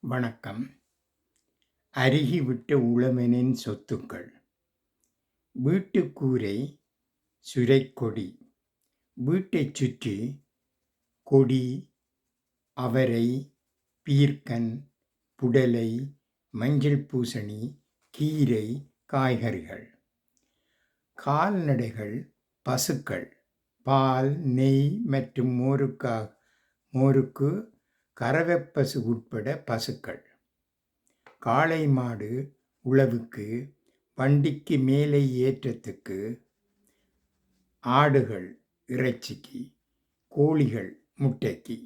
வணக்கம். அருகிவிட்ட உளமெனின் சொத்துக்கள். வீட்டுக்கூரை சுரைக்கொடி. வீட்டைச் சுற்றி கொடி அவரை பீர்க்கன் புடலை மஞ்சள் பூசணி கீரை காய்கறிகள். கால்நடைகள் பசுக்கள். பால் நெய் மற்றும் மோருக்கா மோருக்கு கறவைப்பசு உட்பட பசுக்கள். காளை மாடு உழவுக்கு வண்டிக்கு மேலே ஏற்றத்துக்கு ஆடுகள் இறைச்சிக்கு கோழிகள் முட்டைக்கு.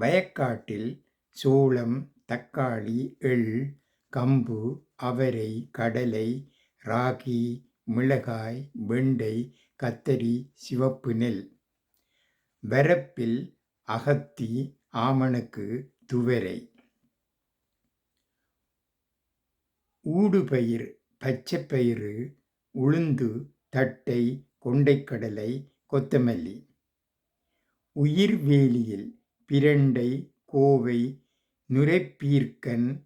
வயக்காட்டில் சோளம் தக்காளி எள் கம்பு அவரை கடலை ராகி மிளகாய் வெண்டை கத்தரி சிவப்பு நெல். வரப்பில் அகத்தி ஆமணக்கு துவரை. ஊடுபயிர் பச்சைப்பயிறு உளுந்து தட்டை கொண்டைக்கடலை கொத்தமல்லி. உயிர்வேலியில் பிரண்டை கோவை நுரைப்பீர்க்கன்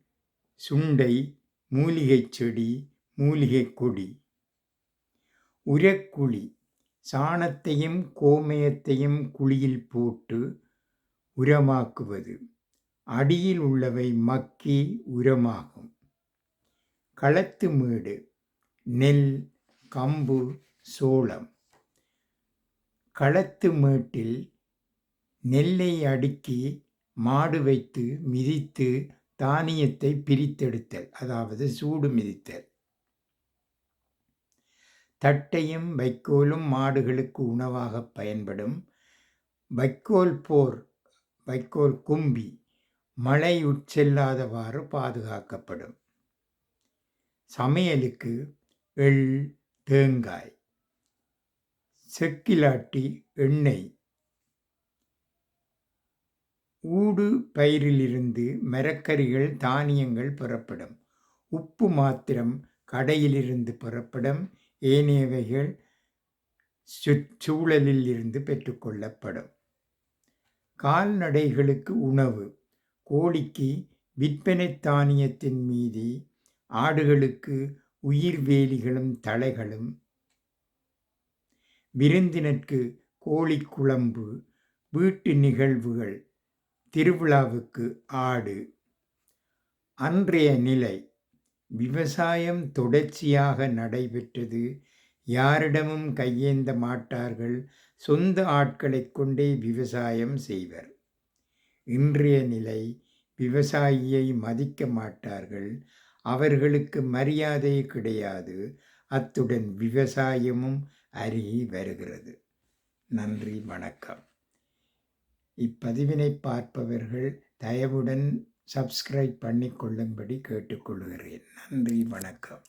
சுண்டை மூலிகைச் செடி மூலிகைக் கொடி. உரக்குழி சாணத்தையும் கோமயத்தையும் குழியில் போட்டு உரமாக்குவது. அடியில் உள்ளவை மக்கி உரமாகும். களத்து மேடு நெல் கம்பு சோளம். களத்து மேட்டில் நெல்லை அடுக்கி மாடு வைத்து மிதித்து தானியத்தை பிரித்தெடுத்தல் அதாவது சூடு மிதித்தல். தட்டையும் வைக்கோலும் மாடுகளுக்கு உணவாக பயன்படும் வைக்கோல் போர் வைக்கோல் கும்பி மழை உட்செல்லாதவாறு பாதுகாக்கப்படும். சமையலுக்கு எள் தேங்காய். செக்கிலாட்டி எண்ணெய். ஊடு பயிரிலிருந்து மரக்கறிகள் தானியங்கள் பெறப்படும். உப்பு மாத்திரம் கடையிலிருந்து பெறப்படும். ஏனையவைகள் சூழலில் இருந்து பெற்றுக்கொள்ளப்படும் கால்நடைகளுக்கு உணவு. கோழிக்கு விற்பனை தானியத்தின் மீதி ஆடுகளுக்கு உயிர்வேலிகளும் தழைகளும் விருந்தினருக்கு கோழி குழம்பு வீட்டு நிகழ்வுகள் திருவிழாவுக்கு ஆடு. அன்றைய நிலை விவசாயம் தொடர்ச்சியாக நடைபெற்றது. யாரிடமும் கையேந்த மாட்டார்கள். சொந்த ஆட்களைக் கொண்டே விவசாயம் செய்வர். இன்றைய நிலை விவசாயியை மதிக்க மாட்டார்கள். அவர்களுக்கு மரியாதை கிடையாது. அத்துடன் விவசாயமும் அருகி வருகிறது. நன்றி வணக்கம். இப்பதிவினை பார்ப்பவர்கள் தயவுடன் சப்ஸ்கிரைப் பண்ணிக்கொள்ளும்படி கேட்டுக்கொள்கிறேன். நன்றி வணக்கம்.